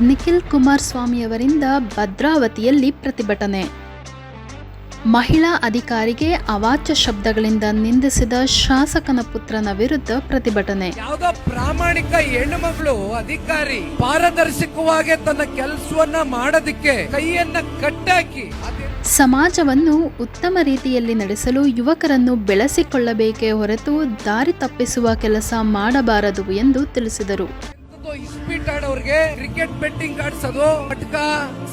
ನಿಖಿಲ್ ಕುಮಾರಸ್ವಾಮಿಯವರಿಂದ ಭದ್ರಾವತಿಯಲ್ಲಿ ಪ್ರತಿಭಟನೆ. ಮಹಿಳಾ ಅಧಿಕಾರಿಗೆ ಅವಾಚ್ಯ ಶಬ್ದಗಳಿಂದ ನಿಂದಿಸಿದ ಶಾಸಕನ ಪುತ್ರನ ವಿರುದ್ಧ ಪ್ರತಿಭಟನೆ. ಯಾವುದೋ ಪ್ರಾಮಾಣಿಕ ಹೆಣ್ಣು ಮಗಳು ಅಧಿಕಾರಿ ಪಾರದರ್ಶಕವಾಗಿ ತನ್ನ ಕೆಲಸವನ್ನ ಮಾಡೋದಕ್ಕೆ ಕೈಯನ್ನ ಕಟ್ಟಾಕಿ. ಸಮಾಜವನ್ನು ಉತ್ತಮ ರೀತಿಯಲ್ಲಿ ನಡೆಸಲು ಯುವಕರನ್ನು ಬೆಳೆಸಿಕೊಳ್ಳಬೇಕೇ ಹೊರತು ದಾರಿ ತಪ್ಪಿಸುವ ಕೆಲಸ ಮಾಡಬಾರದು ಎಂದು ತಿಳಿಸಿದರು. ಇಸ್ಪೀಟ್ ಆಡೋರ್ಗೆ ಕ್ರಿಕೆಟ್ ಬೆಟ್ಟಿಂಗ್ ಆಡಿಸೋದು ಪಟ್ಕ,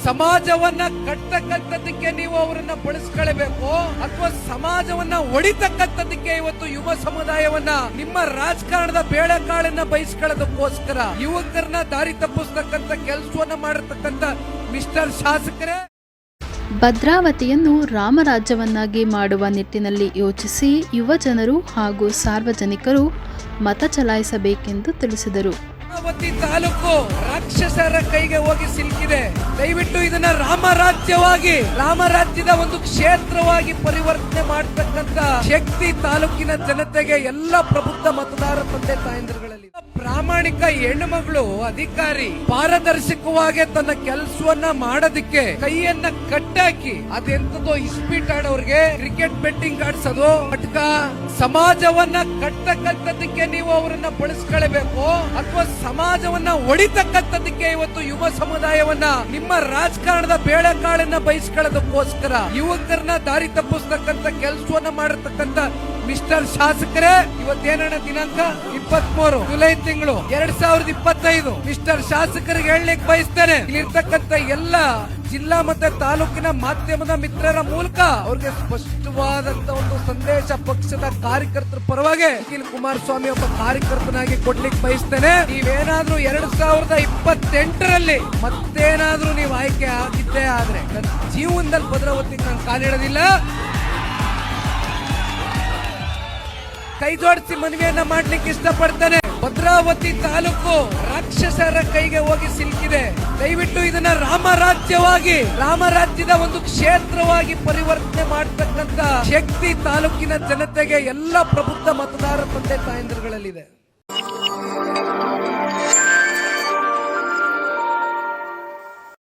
ಸಮಾಜವನ್ನ ಕಟ್ಟತಕ್ಕಂಥದಕ್ಕೆ ನೀವು ಅವರನ್ನ ಬಳಸ್ಕೊಳ್ಬೇಕು. ಅಥವಾ ಸಮಾಜವನ್ನ ಒಡಿತಕ್ಕಂಥದಕ್ಕೆ ಇವತ್ತು ಯುವ ಸಮುದಾಯವನ್ನ, ನಿಮ್ಮ ರಾಜಕಾರಣದ ಬೇಳೆಕಾಳನ್ನ ಬಯಸ್ಕೊಳ್ಳೋದಕ್ಕೋಸ್ಕರ ಯುವಕರನ್ನ ದಾರಿ ತಪ್ಪಿಸ್ತಕ್ಕಂಥ ಕೆಲಸವನ್ನ ಮಾಡಿರ್ತಕ್ಕಂಥ ಮಿಸ್ಟರ್ ಶಾಸಕರೇ. ಭದ್ರಾವತಿಯನ್ನು ರಾಮರಾಜ್ಯವನ್ನಾಗಿ ಮಾಡುವ ನಿಟ್ಟಿನಲ್ಲಿ ಯೋಚಿಸಿ ಯುವಜನರು ಹಾಗೂ ಸಾರ್ವಜನಿಕರು ಮತ ಚಲಾಯಿಸಬೇಕೆಂದು ತಿಳಿಸಿದರು. ಭದ್ರಾವತಿ ತಾಲೂಕು ರಾಕ್ಷಸರ ಕೈಗೆ ಹೋಗಿ ಸಿಲುಕಿದೆ. ದಯವಿಟ್ಟು ಇದನ್ನ ರಾಮರಾಜ್ಯವಾಗಿ, ರಾಮರಾಜ್ಯದ ಒಂದು ಕ್ಷೇತ್ರವಾಗಿ ಪರಿವರ್ತನೆ ಮಾಡತಕ್ಕಂತ ಶಕ್ತಿ ತಾಲೂಕಿನ ಜನತೆಗೆ ಎಲ್ಲ ಪ್ರಬುದ್ಧ ಮತದಾರ ತಂದೆ ತಾಯಂದಿರುಗಳಲ್ಲಿ. ಪ್ರಾಮಾಣಿಕ ಹೆಣ್ಣು ಮಗಳು ಅಧಿಕಾರಿ ಪಾರದರ್ಶಕವಾಗಿ ತನ್ನ ಕೆಲಸವನ್ನ ಮಾಡೋದಕ್ಕೆ ಕೈಯನ್ನ ಕಟ್ಟಾಕಿ ಅದೆಂತದೋ ಇಸ್ಪೀಟ್ ಆಡೋರ್ಗೆ ಕ್ರಿಕೆಟ್ ಬೆಟ್ಟಿಂಗ್ ಆಡ್ಸೋದು. ಪಟ್ಕ ಸಮಾಜವನ್ನ ಕಟ್ಟಕ್ಕಂಥದ್ದಕ್ಕೆ ನೀವು ಅವರನ್ನ ಬಳಸ್ಕೊಳ್ಬೇಕು ಅಥವಾ ಸಮಾಜವನ್ನ ಒಡಿತಕ್ಕಂಥದಕ್ಕೆ ಇವತ್ತು ಯುವ ಸಮುದಾಯವನ್ನ ನಿಮ್ಮ ರಾಜಕಾರಣದ ಬೇಳೆಕಾಳನ್ನ ಬಯಸ್ಕೊಳ್ಳೋದಕ್ಕೋಸ್ಕರ ಯುವಕರನ್ನ ದಾರಿ ತಪ್ಪಿಸ್ತಕ್ಕಂಥ ಕೆಲಸವನ್ನ ಮಾಡಿರ್ತಕ್ಕಂಥ ಮಿಸ್ಟರ್ ಶಾಸಕರೇ, ಇವತ್ತೇನಣ್ಣ ದಿನಾಂಕ? ಇಪ್ಪತ್ಮೂರು. ಜುಲೈ ತಿಂಗಳು ಎರಡ್ ಸಾವಿರದ ಇಪ್ಪತ್ತೈದು ಮಿಸ್ಟರ್ ಶಾಸಕರಿಗೆ ಹೇಳಲಿಕ್ಕೆ ಬಯಸ್ತೇನೆ. ಇಲ್ಲಿರ್ತಕ್ಕಂಥ ಎಲ್ಲ ಜಿಲ್ಲಾ ಮತ್ತೆ ತಾಲೂಕಿನ ಮಾಧ್ಯಮದ ಮಿತ್ರರ ಮೂಲಕ ಅವ್ರಿಗೆ ಸ್ಪಷ್ಟವಾದಂತ ಒಂದು ಸಂದೇಶ ಪಕ್ಷದ ಕಾರ್ಯಕರ್ತರ ಪರವಾಗಿ ನಿಖಿಲ್ ಕುಮಾರಸ್ವಾಮಿ ಒಬ್ಬ ಕಾರ್ಯಕರ್ತನಾಗಿ ಕೊಡ್ಲಿಕ್ಕೆ ಬಯಸ್ತೇನೆ. ನೀವೇನಾದ್ರೂ ಎರಡ್ ಸಾವಿರದ ಇಪ್ಪತ್ತೆಂಟರಲ್ಲಿ ಮತ್ತೇನಾದ್ರೂ ನೀವು ಆಯ್ಕೆ ಆಗಿದ್ದೇ ಆದ್ರೆ ನನ್ನ ಜೀವನದಲ್ಲಿ ಭದ್ರಾವತಿಗೆ ನಾನು ಕಾಲಿಡೋದಿಲ್ಲ ಕೈ ಜೋಡಿಸಿ ಮನವಿಯನ್ನ ಮಾಡ್ಲಿಕ್ಕೆ ಇಷ್ಟಪಡ್ತಾನೆ. ಭದ್ರಾವತಿ ತಾಲೂಕು ರಾಕ್ಷಸರ ಕೈಗೆ ಹೋಗಿ ಸಿಲುಕಿದೆ. ದಯವಿಟ್ಟು ಇದನ್ನ ರಾಮರಾಜ್ಯವಾಗಿ, ರಾಮರಾಜ್ಯದ ಒಂದು ಕ್ಷೇತ್ರವಾಗಿ ಪರಿವರ್ತನೆ ಮಾಡತಕ್ಕಂತ ಶಕ್ತಿ ತಾಲೂಕಿನ ಜನತೆಗೆ ಎಲ್ಲ ಪ್ರಬುದ್ಧ ಮತದಾರ ತಂದೆ ತಾಯಂದಿರುಗಳಲ್ಲಿದೆ.